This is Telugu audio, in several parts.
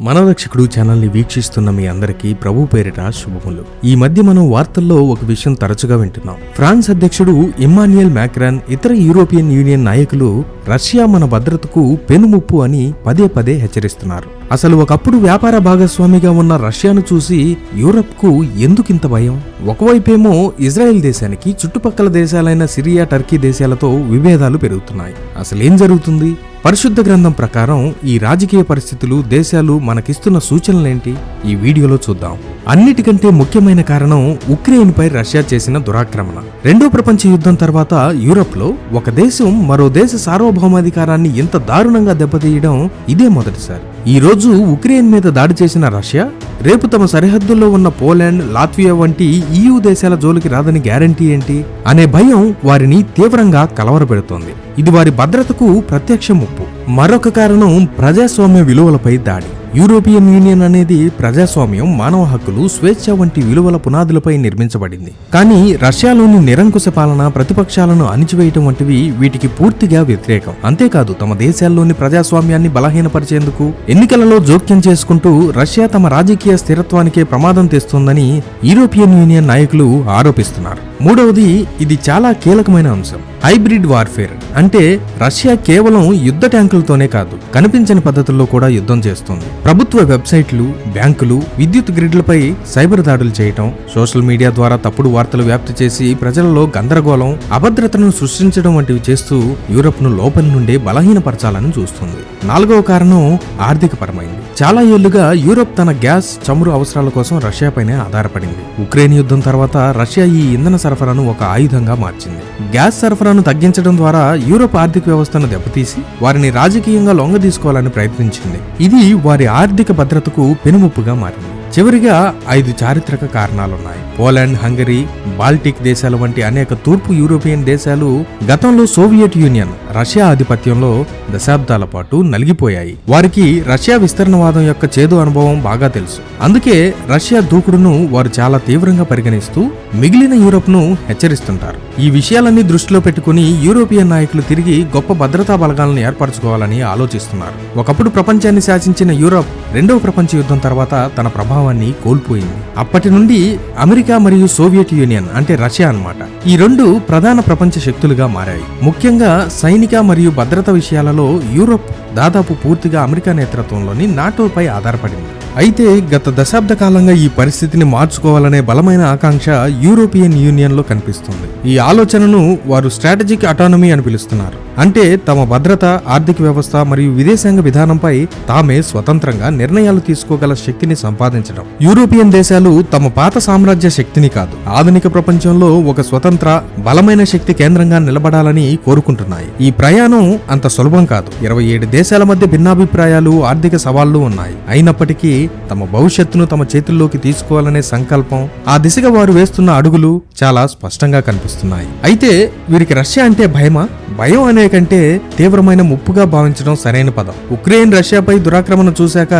మనోరక్షకుడు ఛానల్ని వీక్షిస్తున్న మీ అందరికీ ప్రభు పేరిట శుభములు. ఈ మధ్య మనం వార్తల్లో ఒక విషయం తరచుగా వింటున్నాం. ఫ్రాన్స్ అధ్యక్షుడు ఇమ్మాన్యుయల్ మ్యాక్రాన్ ఇతర యూరోపియన్ యూనియన్ నాయకులు రష్యా మన భద్రతకు పెనుముప్పు అని పదే పదే హెచ్చరిస్తున్నారు. అసలు ఒకప్పుడు వ్యాపార భాగస్వామిగా ఉన్న రష్యాను చూసి యూరప్కు ఎందుకింత భయం? ఒకవైపేమో ఇజ్రాయెల్ దేశానికి చుట్టుపక్కల దేశాలైన సిరియా టర్కీ దేశాలతో విభేదాలు పెరుగుతున్నాయి. అసలేం జరుగుతుంది? పరిశుద్ధ గ్రంథం ప్రకారం ఈ రాజకీయ పరిస్థితులు దేశాలు మనకిస్తున్న సూచనలేంటి? ఈ వీడియోలో చూద్దాం. అన్నిటికంటే ముఖ్యమైన కారణం ఉక్రెయిన్ పై రష్యా చేసిన దురాక్రమణ. రెండో ప్రపంచ యుద్ధం తర్వాత యూరప్లో ఒక దేశం మరో దేశ సార్వభౌమాధికారాన్ని ఇంత దారుణంగా దెబ్బతీయడం ఇదే మొదటిసారి. ఈ రోజు ఉక్రెయిన్ మీద దాడి చేసిన రష్యా రేపు తమ సరిహద్దుల్లో ఉన్న పోలాండ్ లాత్వియా వంటి ఈయూ దేశాల జోలికి రాదని గ్యారంటీ ఏంటి అనే భయం వారిని తీవ్రంగా కలవరపెడుతోంది. ఇది వారి భద్రతకు ప్రత్యక్ష ముప్పు. మరొక కారణం ప్రజాస్వామ్య విలువలపై దాడి. యూరోపియన్ యూనియన్ అనేది ప్రజాస్వామ్యం మానవ హక్కులు స్వేచ్ఛ వంటి విలువల పునాదులపై నిర్మించబడింది. కానీ రష్యాలోని నిరంకుశ పాలన ప్రతిపక్షాలను అణిచివేయటం వంటివి వీటికి పూర్తిగా వ్యతిరేకం. అంతేకాదు తమ దేశాల్లోని ప్రజాస్వామ్యాన్ని బలహీనపరిచేందుకు ఎన్నికలలో జోక్యం చేసుకుంటూ రష్యా తమ రాజకీయ స్థిరత్వానికే ప్రమాదం తెస్తోందని యూరోపియన్ యూనియన్ నాయకులు ఆరోపిస్తున్నారు. మూడవది ఇది చాలా కీలకమైన అంశం. హైబ్రిడ్ వార్ఫేర్ అంటే రష్యా కేవలం యుద్ధ ట్యాంకులతోనే కాదు కనిపించని పద్ధతుల్లో కూడా యుద్ధం చేస్తుంది. ప్రభుత్వ వెబ్సైట్లు బ్యాంకులు విద్యుత్ గ్రిడ్లపై సైబర్ దాడులు చేయటం సోషల్ మీడియా ద్వారా తప్పుడు వార్తలు వ్యాప్తి చేసి ప్రజలలో గందరగోళం అభద్రతను సృష్టించడం వంటివి చేస్తూ యూరప్ను లోపలి నుండి బలహీనపరచాలని చూస్తుంది. నాలుగవ కారణం ఆర్థిక పరమైంది చాలా ఏళ్ళుగా యూరప్ తన గ్యాస్ చమురు అవసరాల కోసం రష్యాపైనే ఆధారపడింది. ఉక్రెయిన్ యుద్ధం తర్వాత రష్యా ఈ ఇంధన సరఫరాను ఒక ఆయుధంగా మార్చింది. గ్యాస్ సరఫరాను తగ్గించడం ద్వారా యూరప్ ఆర్థిక వ్యవస్థను దెబ్బతీసి వారిని రాజకీయంగా లొంగదీసుకోవాలని ప్రయత్నించింది. ఇది వారి ఆర్థిక భద్రతకు పెనుముప్పుగా మారింది. చివరిగా ఐదు చారిత్రక కారణాలున్నాయి. పోలాండ్ హంగరీ బాల్టిక్ దేశాలు వంటి అనేక తూర్పు యూరోపియన్ దేశాలు గతంలో సోవియట్ యూనియన్ రష్యా ఆధిపత్యంలో దశాబ్దాల పాటు నలిగిపోయాయి. వారికి రష్యా విస్తరణవాదం యొక్క చేదు అనుభవం బాగా తెలుసు. అందుకే రష్యా దూకుడును వారు చాలా తీవ్రంగా పరిగణిస్తూ మిగిలిన యూరోప్ను హెచ్చరిస్తుంటారు. ఈ విషయాలన్నీ దృష్టిలో పెట్టుకుని యూరోపియన్ నాయకులు తిరిగి గొప్ప భద్రతా బలగాలను ఏర్పరచుకోవాలని ఆలోచిస్తున్నారు. ఒకప్పుడు ప్రపంచాన్ని శాసించిన యూరోప్ రెండవ ప్రపంచ యుద్ధం తర్వాత తన ప్రభావం ప్రభావాన్ని కోల్పోయింది. అప్పటి నుండి అమెరికా మరియు సోవియట్ యూనియన్ అంటే రష్యా అనమాట ఈ రెండు ప్రధాన ప్రపంచ శక్తులుగా మారాయి. ముఖ్యంగా సైనిక మరియు భద్రత విషయాలలో యూరోప్ దాదాపు పూర్తిగా అమెరికా నేతృత్వంలోని నాటోపై ఆధారపడింది. అయితే గత దశాబ్ద కాలంగా ఈ పరిస్థితిని మార్చుకోవాలనే బలమైన ఆకాంక్ష యూరోపియన్ యూనియన్లో కనిపిస్తుంది. ఈ ఆలోచనను వారు స్ట్రాటజిక్ అటానమీ అని పిలుస్తున్నారు. అంటే తమ భద్రత ఆర్థిక వ్యవస్థ మరియు విదేశాంగ విధానంపై తామే స్వతంత్రంగా నిర్ణయాలు తీసుకోగల శక్తిని సంపాదించడం. యూరోపియన్ దేశాలు తమ పాత సామ్రాజ్య శక్తిని కాదు. ఆధునిక ప్రపంచంలో ఒక స్వతంత్ర బలమైన శక్తి కేంద్రంగా నిలబడాలని కోరుకుంటున్నాయి. ఈ ప్రయాణం అంత సులభం కాదు. ఇరవై ఏడు దేశాల మధ్య భిన్నాభిప్రాయాలు ఆర్థిక సవాళ్ళు ఉన్నాయి. అయినప్పటికీ తమ భవిష్యత్తును తమ చేతుల్లోకి తీసుకోవాలనే సంకల్పం ఆ దిశగా వారు వేస్తున్న అడుగులు చాలా స్పష్టంగా కనిపిస్తున్నాయి. అయితే వీరికి రష్యా అంటే భయమా? భయం అనే కంటే తీవ్రమైన ముప్పుగా భావించడం సరైన పదం. ఉక్రెయిన్ రష్యాపై దురాక్రమణ చూశాక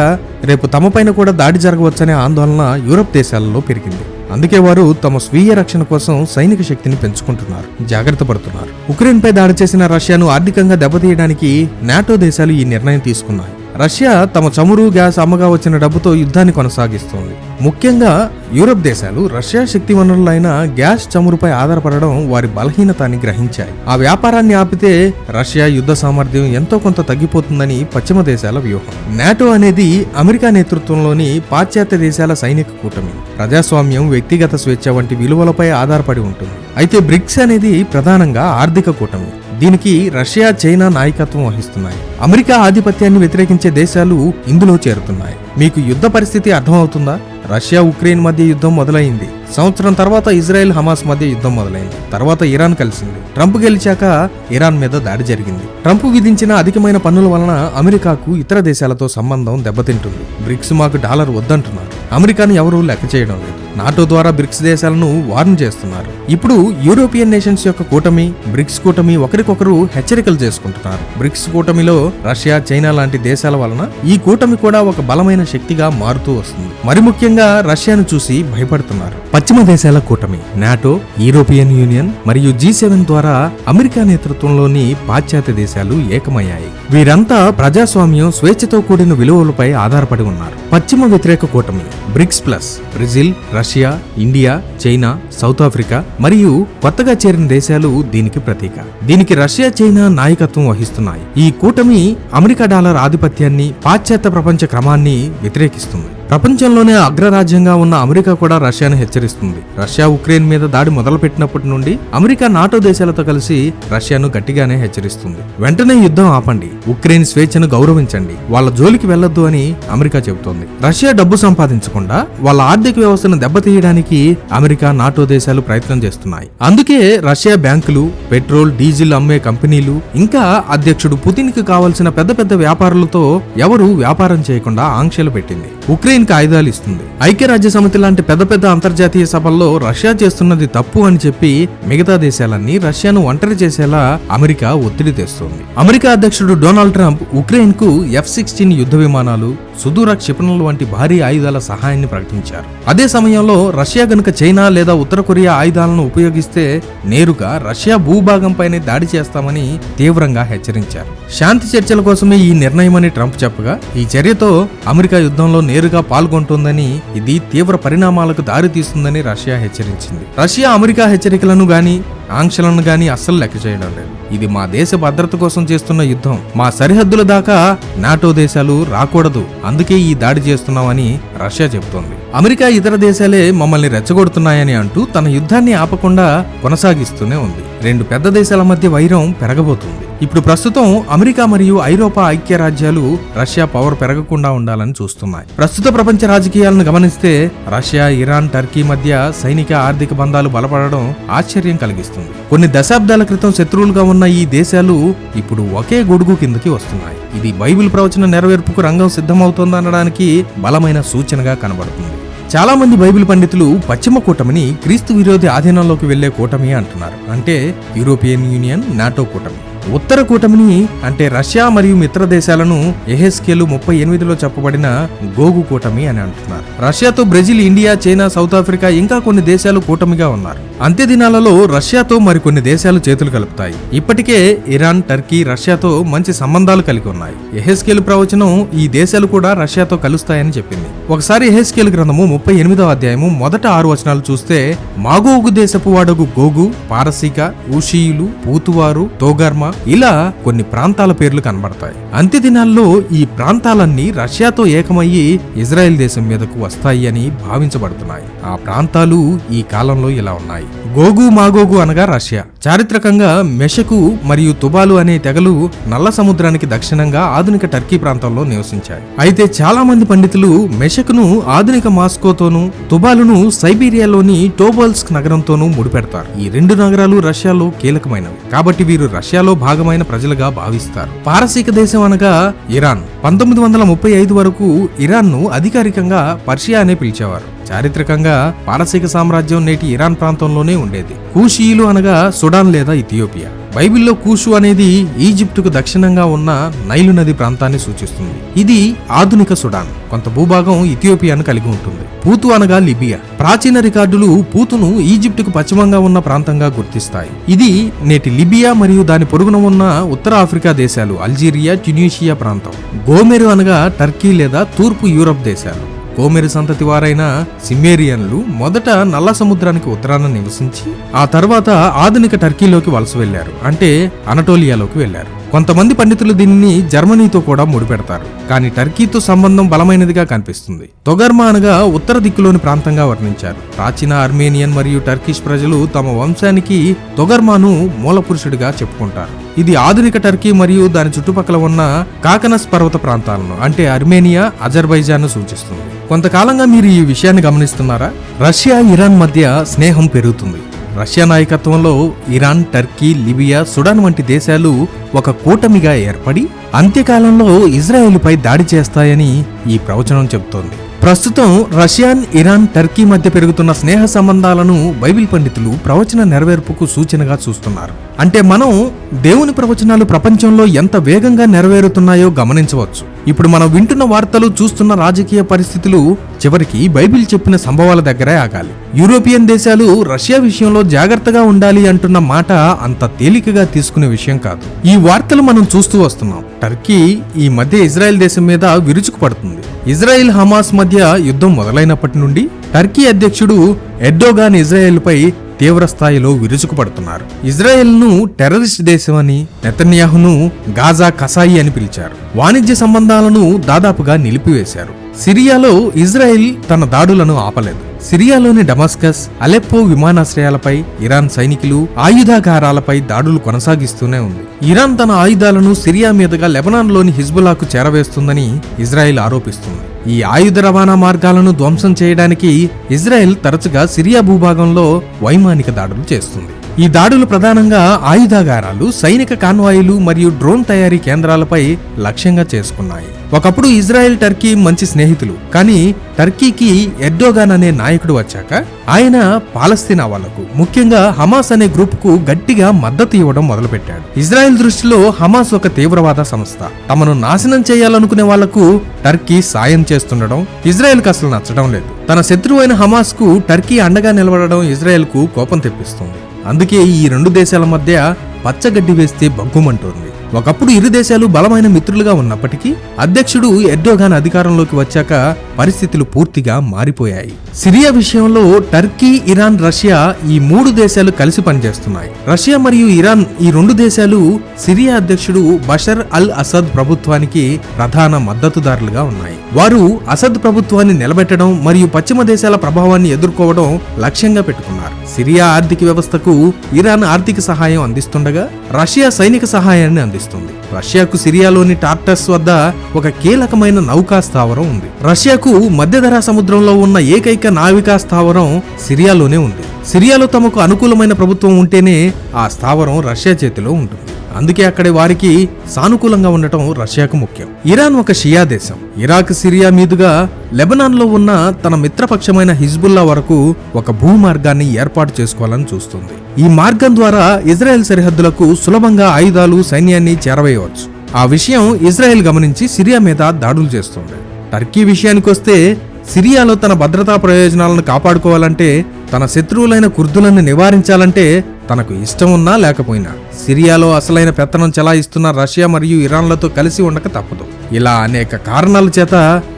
రేపు తమపైన కూడా దాడి జరగవచ్చనే ఆందోళన యూరప్ దేశాలలో పెరిగింది. అందుకే వారు తమ స్వీయ రక్షణ కోసం సైనిక శక్తిని పెంచుకుంటున్నారు. జాగ్రత్త పడుతున్నారు. ఉక్రెయిన్ పై దాడి చేసిన రష్యాను ఆర్థికంగా దెబ్బతీయడానికి నాటో దేశాలు ఈ నిర్ణయం తీసుకున్నాయి. రష్యా తమ చమురు గ్యాస్ అమ్మగా వచ్చిన డబ్బుతో యుద్ధాన్ని కొనసాగిస్తోంది. ముఖ్యంగా యూరప్ దేశాలు రష్యా శక్తి వనరులైన గ్యాస్ చమురుపై ఆధారపడడం వారి బలహీనత అని గ్రహించాయి. ఆ వ్యాపారాన్ని ఆపితే రష్యా యుద్ధ సామర్థ్యం ఎంతో కొంత తగ్గిపోతుందని పశ్చిమ దేశాల వ్యూహం. నాటో అనేది అమెరికా నేతృత్వంలోని పాశ్చాత్య దేశాల సైనిక కూటమి. ప్రజాస్వామ్యం వ్యక్తిగత స్వేచ్ఛ వంటి విలువలపై ఆధారపడి ఉంటుంది. అయితే బ్రిక్స్ అనేది ప్రధానంగా ఆర్థిక కూటమి. దీనికి రష్యా చైనా నాయకత్వం వహిస్తున్నాయి. అమెరికా ఆధిపత్యాన్ని వ్యతిరేకించే దేశాలు ఇందులో చేరుతున్నాయి. మీకు యుద్ధ పరిస్థితి అర్థమవుతుందా? రష్యా ఉక్రెయిన్ మధ్య యుద్ధం మొదలైంది. సంవత్సరం తర్వాత ఇజ్రాయెల్ హమాస్ మధ్య యుద్ధం మొదలైంది. తర్వాత ఇరాన్ కలిసింది. ట్రంప్ గెలిచాక ఇరాన్ మీద దాడి జరిగింది. ట్రంప్ విధించిన అధికమైన పన్నుల వలన అమెరికాకు ఇతర దేశాలతో సంబంధం దెబ్బతింటుంది. బ్రిక్స్ మాకు డాలర్ వద్దంటున్నారు. అమెరికాను ఎవరూ లెక్క చేయడం లేదు. నాటో ద్వారా బ్రిక్స్ దేశాలను వార్న్ చేస్తున్నారు. ఇప్పుడు యూరోపియన్ నేషన్స్ యొక్క కూటమి బ్రిక్స్ కూటమి ఒకరికొకరు హెచ్చరికలు చేసుకుంటున్నారు. బ్రిక్స్ కూటమిలో రష్యా చైనా లాంటి దేశాల వలన ఈ కూటమి కూడా ఒక బలమైన శక్తిగా మారుతూ వస్తుంది. మరి ముఖ్యంగా రష్యాను చూసి భయపడుతున్నారు. పశ్చిమ దేశాల కూటమి నాటో యూరోపియన్ యూనియన్ మరియు జీ సెవెన్ ద్వారా అమెరికా నేతృత్వంలోని పాశ్చాత్య దేశాలు ఏకమయ్యాయి. వీరంతా ప్రజాస్వామ్యం స్వేచ్ఛతో కూడిన విలువలపై ఆధారపడి ఉన్నారు. పశ్చిమ వ్యతిరేక కూటమి BRICS plus Brazil Russia Russia India China South Africa మరియు కొత్తగా చేరిన దేశాలు దీనికి ప్రతీక. దీనికి రష్యా చైనా నాయకత్వం వహిస్తున్నాయి. ఈ కూటమి అమెరికా డాలర్ ఆధిపత్యాన్ని పాశ్చాత్య ప్రపంచ క్రమాన్ని వ్యతిరేకిస్తుంది. ప్రపంచంలోనే అగ్రరాజ్యంగా ఉన్న అమెరికా కూడా రష్యాను హెచ్చరిస్తుంది. రష్యా ఉక్రెయిన్ మీద దాడి మొదలుపెట్టినప్పటి నుండి అమెరికా నాటో దేశాలతో కలిసి రష్యాను గట్టిగానే హెచ్చరిస్తుంది. వెంటనే యుద్ధం ఆపండి. ఉక్రెయిన్ స్వేచ్ఛను గౌరవించండి. వాళ్ళ జోలికి వెళ్ళొద్దు అని అమెరికా చెబుతోంది. రష్యా డబ్బు సంపాదించకుండా వాళ్ళ ఆర్థిక వ్యవస్థను దెబ్బతీయడానికి అమెరికా నాటో దేశాలు ప్రయత్నం చేస్తున్నాయి. అందుకే రష్యా బ్యాంకులు పెట్రోల్ డీజిల్ అమ్మే కంపెనీలు ఇంకా అధ్యక్షుడు పుతిన్కి కావాల్సిన పెద్ద పెద్ద వ్యాపారులతో ఎవరు వ్యాపారం చేయకుండా ఆంక్షలు పెట్టింది. ఉక్రెయిన్ కి ఆయుధాలు ఇస్తుంది. ఐక్యరాజ్య సమితి లాంటి పెద్ద పెద్ద అంతర్జాతీయ సభల్లో రష్యా చేస్తున్నది తప్పు అని చెప్పి మిగతా దేశాలన్నీ రష్యాను ఒంటరి చేసేలా అమెరికా ఒత్తిడి తెస్తోంది. అమెరికా అధ్యక్షుడు డొనాల్డ్ ట్రంప్ ఉక్రెయిన్కు ఎఫ్ సిక్స్టీన్ యుద్ధ విమానాలు సుదూర క్షిపణులు వంటి భారీ ఆయుధాల సహాయాన్ని ప్రకటించారు. అదే సమయంలో రష్యా గనుక చైనా లేదా ఉత్తర కొరియా ఆయుధాలను ఉపయోగిస్తే నేరుగా రష్యా భూభాగంపైనే దాడి చేస్తామని తీవ్రంగా హెచ్చరించారు. శాంతి చర్చల కోసమే ఈ నిర్ణయమని ట్రంప్ చెప్పగా ఈ చర్యతో అమెరికా యుద్ధంలో నేరుగా పాల్గొంటుందని ఇది తీవ్ర పరిణామాలకు దారితీస్తుందని రష్యా హెచ్చరించింది. రష్యా అమెరికా హెచ్చరికలను గాని ఆంక్షలను గాని అస్సలు లెక్క చేయడం లేదు. ఇది మా దేశ భద్రత కోసం చేస్తున్న యుద్ధం. మా సరిహద్దుల దాకా నాటో దేశాలు రాకూడదు. అందుకే ఈ దాడి చేస్తున్నామని రష్యా చెబుతోంది. అమెరికా ఇతర దేశాలే మమ్మల్ని రెచ్చగొడుతున్నాయని అంటూ తన యుద్ధాన్ని ఆపకుండా కొనసాగిస్తూనే ఉంది. రెండు పెద్ద దేశాల మధ్య వైరం పెరగబోతుంది. ఇప్పుడు ప్రస్తుతం అమెరికా మరియు ఐరోపా ఐక్యరాజ్యాలు రష్యా పవర్ పెరగకుండా ఉండాలని చూస్తున్నాయి. ప్రస్తుత ప్రపంచ రాజకీయాలను గమనిస్తే రష్యా ఇరాన్ టర్కీ మధ్య సైనిక ఆర్థిక బంధాలు బలపడడం ఆశ్చర్యం కలిగిస్తుంది. కొన్ని దశాబ్దాల క్రితం శత్రువులుగా ఉన్న ఈ దేశాలు ఇప్పుడు ఒకే గొడుగు కిందకి వస్తున్నాయి. ఇది బైబిల్ ప్రవచన నెరవేర్పుకు రంగం సిద్ధమవుతోందనడానికి బలమైన సూచనగా కనబడుతుంది. చాలా మంది బైబిల్ పండితులు పశ్చిమ కూటమిని క్రీస్తు విరోధి ఆధీనంలోకి వెళ్ళే కూటమి అంటున్నారు. అంటే యూరోపియన్ యూనియన్ నాటో కూటమి. ఉత్తర కూటమిని అంటే రష్యా మరియు మిత్ర దేశాలను ఎహెస్కేలు ముప్పై ఎనిమిదిలో చెప్పబడిన గోగు కూటమి అని అంటున్నారు. రష్యాతో Brazil India China South Africa ఇంకా కొన్ని దేశాలు కూటమిగా ఉన్నారు. అంత్య దినాలలో రష్యాతో మరికొన్ని దేశాలు చేతులు కలుపుతాయి. ఇప్పటికే ఇరాన్ టర్కీ రష్యాతో మంచి సంబంధాలు కలిగి ఉన్నాయి. ఎహెస్కేలు ప్రవచనం ఈ దేశాలు కూడా రష్యాతో కలుస్తాయని చెప్పింది. ఒకసారి ఎహెస్కేలు గ్రంథము ముప్పై ఎనిమిదవ అధ్యాయము మొదట ఆరు వచనాలు చూస్తే మాగోగు దేశపు వాడగు గోగు పారసీక ఊషీయులు పూతువారు తోగర్మ ఇలా కొన్ని ప్రాంతాల పేర్లు కనబడతాయి. అంత్య దినాల్లో ఈ ప్రాంతాలన్నీ రష్యాతో ఏకమయ్యి ఇజ్రాయెల్ దేశం మీదకు వస్తాయి అని భావించబడుతున్నాయి. ఆ ప్రాంతాలు ఈ కాలంలో ఇలా ఉన్నాయి. గోగు మాగోగు అనగా రష్యా. చారిత్రకంగా మెషకు మరియు తుబాలు అనే తెగలు నల్ల సముద్రానికి దక్షిణంగా ఆధునిక టర్కీ ప్రాంతంలో నివసించాయి. అయితే చాలా మంది పండితులు మెషకును ఆధునిక మాస్కోతోనూ తుబాలును సైబీరియాలోని టోబోల్స్క్ నగరంతోనూ ముడిపెడతారు. ఈ రెండు నగరాలు రష్యాలో కీలకమైనవి. కాబట్టి వీరు రష్యాలో భాగమైన ప్రజలుగా భావిస్తారు. పారసీక దేశం అనగా ఇరాన్. పంతొమ్మిది వందల ముప్పై ఐదు వరకు ఇరాన్ను అధికారికంగా పర్షియా అనే పిలిచేవారు. చారిత్రకంగా పారసీక సామ్రాజ్యం నేటి ఇరాన్ ప్రాంతంలోనే ఉండేది. కూషీయులు అనగా సుడాన్ లేదా ఇథియోపియా. బైబిల్లో కూషు అనేది ఈజిప్టుకు దక్షిణంగా ఉన్న నైలు నది ప్రాంతాన్ని సూచిస్తుంది. ఇది ఆధునిక సుడాన్ కొంత భూభాగం ఇథియోపియాను కలిగి ఉంటుంది. పూతు అనగా లిబియా. ప్రాచీన రికార్డులు పూతును ఈజిప్టుకు పశ్చిమంగా ఉన్న ప్రాంతంగా గుర్తిస్తాయి. ఇది నేటి లిబియా మరియు దాని పొరుగున ఉన్న ఉత్తర ఆఫ్రికా దేశాలు అల్జీరియా ట్యునీషియా ప్రాంతం. గోమెరు అనగా టర్కీ లేదా తూర్పు యూరప్ దేశాలు. కోమెరు సంతతి వారైన సిమేరియన్లు మొదట నల్ల సముద్రానికి ఉత్తరాన నివసించి ఆ తర్వాత ఆధునిక టర్కీలోకి వలస వెళ్ళారు అంటే అనటోలియాలోకి వెళ్ళారు కొంతమంది పండితులు దీనిని జర్మనీతో కూడా ముడిపెడతారు. కానీ టర్కీతో సంబంధం బలమైనదిగా కనిపిస్తుంది. తొగర్మా అనగా ఉత్తర దిక్కులోని ప్రాంతంగా వర్ణించారు. ప్రాచీన ఆర్మేనియన్ మరియు టర్కిష్ ప్రజలు తమ వంశానికి తొగర్మాను మూలపురుషుడిగా చెప్పుకుంటారు. ఇది ఆధునిక టర్కీ మరియు దాని చుట్టుపక్కల ఉన్న కాకనస్ పర్వత ప్రాంతాలను అంటే అర్మేనియా అజర్బైజాన్ సూచిస్తుంది. కొంతకాలంగా మీరు ఈ విషయాన్ని గమనిస్తున్నారా? రష్యా ఇరాన్ మధ్య స్నేహం పెరుగుతుంది. రష్యా నాయకత్వంలో ఇరాన్ టర్కీ లిబియా సుడాన్ వంటి దేశాలు ఒక కూటమిగా ఏర్పడి అంత్యకాలంలో ఇజ్రాయెల్పై దాడి చేస్తాయని ఈ ప్రవచనం చెబుతోంది. ప్రస్తుతం రష్యాన్ ఇరాన్ టర్కీ మధ్య పెరుగుతున్న స్నేహ సంబంధాలను బైబిల్ పండితులు ప్రవచన నెరవేర్పుకు సూచనగా చూస్తున్నారు. అంటే మనం దేవుని ప్రవచనాలు ప్రపంచంలో ఎంత వేగంగా నెరవేరుతున్నాయో గమనించవచ్చు. ఇప్పుడు మనం వింటున్న వార్తలు చూస్తున్న రాజకీయ పరిస్థితులు చివరికి బైబిల్ చెప్పిన సంభవాల దగ్గరే ఆగాలి. యూరోపియన్ దేశాలు రష్యా విషయంలో జాగ్రత్తగా ఉండాలి అంటున్న మాట అంత తేలికగా తీసుకునే విషయం కాదు. ఈ వార్తలు మనం చూస్తూ వస్తున్నాం. టర్కీ ఈ మధ్య ఇజ్రాయెల్ దేశం మీద విరుచుకు పడుతుంది. ఇజ్రాయెల్ హమాస్ మధ్య యుద్ధం మొదలైనప్పటి నుండి టర్కీ అధ్యక్షుడు ఎర్డోగాన్ ఇజ్రాయెల్ పై తీవ్రస్థాయిలో విరుచుకుపడుతున్నారు. ఇజ్రాయెల్ను టెర్రరిస్ట్ దేశమని నెతన్యాహును గాజా కసాయి అని పిలిచారు. వాణిజ్య సంబంధాలను దాదాపుగా నిలిపివేశారు. సిరియాలో ఇజ్రాయెల్ తన దాడులను ఆపలేదు. సిరియాలోని డమాస్కస్ అలెప్పో విమానాశ్రయాలపై ఇరాన్ సైనికులు ఆయుధాగారాలపై దాడులు కొనసాగిస్తూనే ఉంది. ఇరాన్ తన ఆయుధాలను సిరియా మీదుగా లెబనాన్లోని హిజ్బులాకు చేరవేస్తుందని ఇజ్రాయెల్ ఆరోపిస్తుంది. ఈ ఆయుధ రవాణా మార్గాలను ధ్వంసం చేయడానికి ఇజ్రాయెల్ తరచుగా సిరియా భూభాగంలో వైమానిక దాడులు చేస్తుంది. ఈ దాడులు ప్రధానంగా ఆయుధాగారాలు సైనిక కాన్వాయిలు మరియు డ్రోన్ తయారీ కేంద్రాలపై లక్ష్యంగా చేసుకున్నాయి. ఒకప్పుడు ఇజ్రాయెల్ టర్కీ మంచి స్నేహితులు కానీ టర్కీకి ఎర్డోగాన్ అనే నాయకుడు వచ్చాక ఆయన పాలస్తీనా వాళ్ళకు ముఖ్యంగా హమాస్ అనే గ్రూప్కు గట్టిగా మద్దతు ఇవ్వడం మొదలుపెట్టాడు. ఇజ్రాయెల్ దృష్టిలో హమాస్ ఒక తీవ్రవాద సంస్థ. తమను నాశనం చేయాలనుకునే వాళ్ళకు టర్కీ సాయం చేస్తుండడం ఇజ్రాయెల్కు అసలు నచ్చడం లేదు. తన శత్రువైన హమాస్కు టర్కీ అండగా నిలబడడం ఇజ్రాయెల్కు కోపం తెప్పిస్తుంది. అందుకే ఈ రెండు దేశాల మధ్య పచ్చగడ్డి వేస్తే బగ్గుమంటోంది ఒకప్పుడు ఇరు దేశాలు బలమైన మిత్రులుగా ఉన్నప్పటికీ అధ్యక్షుడు ఎర్డోగాన్ అధికారంలోకి వచ్చాక పరిస్థితులు పూర్తిగా మారిపోయాయి. సిరియా విషయంలో టర్కీ ఇరాన్ రష్యా ఈ మూడు దేశాలు కలిసి పనిచేస్తున్నాయి. రష్యా మరియు ఇరాన్ ఈ రెండు దేశాలు సిరియా అధ్యక్షుడు బషర్ అల్ అసద్ ప్రభుత్వానికి ప్రధాన మద్దతుదారులుగా ఉన్నాయి. వారు అసద్ ప్రభుత్వాన్ని నిలబెట్టడం మరియు పశ్చిమ దేశాల ప్రభావాన్ని ఎదుర్కోవడం లక్ష్యంగా పెట్టుకున్నారు. సిరియా ఆర్థిక వ్యవస్థకు ఇరాన్ ఆర్థిక సహాయం అందిస్తుండగా రష్యా సైనిక సహాయాన్ని అందిస్తుంది. రష్యాకు సిరియాలోని టార్టస్ వద్ద ఒక కీలకమైన నౌకా స్థావరం ఉంది. రష్యాకు మధ్యధరా సముద్రంలో ఉన్న ఏకైక నావికా స్థావరం సిరియాలోనే ఉంది. సిరియాలో తమకు అనుకూలమైన ప్రభుత్వం ఉంటేనే ఆ స్థావరం రష్యా చేతిలో ఉంటుంది. అందుకే అక్కడి వారికి సానుకూలంగా ఉండటం రష్యాకు ముఖ్యం. ఇరాన్ ఒక షియా దేశం. ఇరాక్ సిరియా మీదుగా లెబనాన్లో ఉన్న తన మిత్రపక్షమైన హిజ్బుల్లా వరకు ఒక భూమార్గాన్ని ఏర్పాటు చేసుకోవాలని చూస్తుంది. ఈ మార్గం ద్వారా ఇజ్రాయెల్ సరిహద్దులకు సులభంగా ఆయుధాలు సైన్యాన్ని చేరవేయవచ్చు. ఆ విషయం ఇజ్రాయెల్ గమనించి సిరియా మీద దాడులు చేస్తుంది. టర్కీ విషయానికొస్తే సిరియాలో తన భద్రతా ప్రయోజనాలను కాపాడుకోవాలంటే తన శత్రువులైన కుర్దులను నివారించాలంటే తనకు ఇష్టం ఉన్నా లేకపోయినా సిరియాలో అసలైన పెత్తనం చెలాయిస్తున్న రష్యా మరియు ఇరాన్లతో కలిసి ఉండక తప్పదు. ఇలా అనేక కారణాల చేత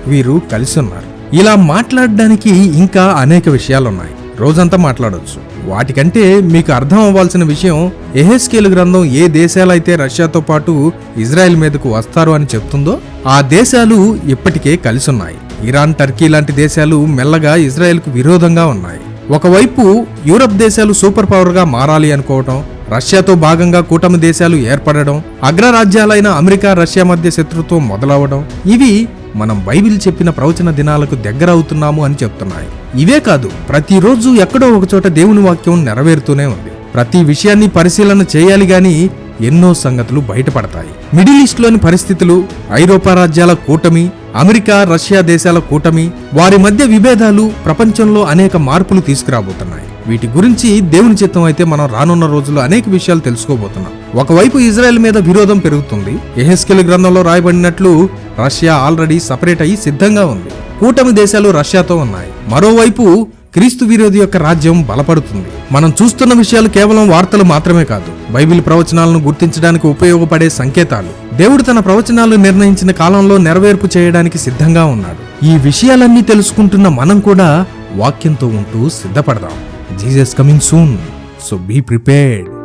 వీరు కలిసి ఉన్నారు ఇలా మాట్లాడడానికి ఇంకా అనేక విషయాలున్నాయి. రోజంతా మాట్లాడవచ్చు వాటికంటే మీకు అర్థం అవ్వాల్సిన విషయం ఎహెస్కేల్ గ్రంథం ఏ దేశాలైతే రష్యాతో పాటు ఇజ్రాయెల్ మీదకు వస్తారు అని చెప్తుందో ఆ దేశాలు ఇప్పటికే కలిసి ఉన్నాయి ఇరాన్ టర్కీ లాంటి దేశాలు మెల్లగా ఇజ్రాయెల్కు విరోధంగా ఉన్నాయి. ఒకవైపు యూరప్ దేశాలు సూపర్ పవర్గా మారాలి అనుకోవటం రష్యాతో భాగంగా కూటమి దేశాలు ఏర్పడడం అగ్రరాజ్యాలైన అమెరికా రష్యా మధ్య శత్రుత్వం మొదలవడం ఇవి మనం బైబిల్ చెప్పిన ప్రవచన దినాలకు దగ్గర అవుతున్నాము అని చెప్తున్నాయి. ఇవే కాదు ప్రతిరోజు ఎక్కడో ఒకచోట దేవుని వాక్యం నెరవేరుతూనే ఉంది. ప్రతి విషయాన్ని పరిశీలన చేయాలి గాని ఎన్నో సంగతులు బయటపడతాయి. మిడిల్ ఈస్ట్లోని పరిస్థితులు ఐరోపా రాజ్యాల కూటమి అమెరికా రష్యా దేశాల కూటమి వారి మధ్య విభేదాలు ప్రపంచంలో అనేక మార్పులు తీసుకురాబోతున్నాయి. వీటి గురించి దేవుని చిత్తం అయితే మనం రానున్న రోజుల్లో అనేక విషయాలు తెలుసుకోబోతున్నాం. ఒకవైపు ఇజ్రాయెల్ మీద విరోధం పెరుగుతుంది. ఎహెస్కెల్ గ్రంథంలో రాయబడినట్లు రష్యా ఆల్రెడీ సపరేట్ అయ్యి సిద్ధంగా ఉంది. కూటమి దేశాలు రష్యాతో ఉన్నాయి. మరోవైపు క్రీస్తు విరోధి యొక్క రాజ్యం బలపడుతుంది. మనం చూస్తున్న విషయాలు కేవలం వార్తలు మాత్రమే కాదు. బైబిల్ ప్రవచనాలను గుర్తించడానికి ఉపయోగపడే సంకేతాలు. దేవుడు తన ప్రవచనాలు నిర్ణయించిన కాలంలో నెరవేర్పు చేయడానికి సిద్ధంగా ఉన్నాడు. ఈ విషయాలన్నీ తెలుసుకుంటున్న మనం కూడా వాక్యంతో ఉంటూ సిద్ధపడదాం. Jesus coming soon. So be prepared.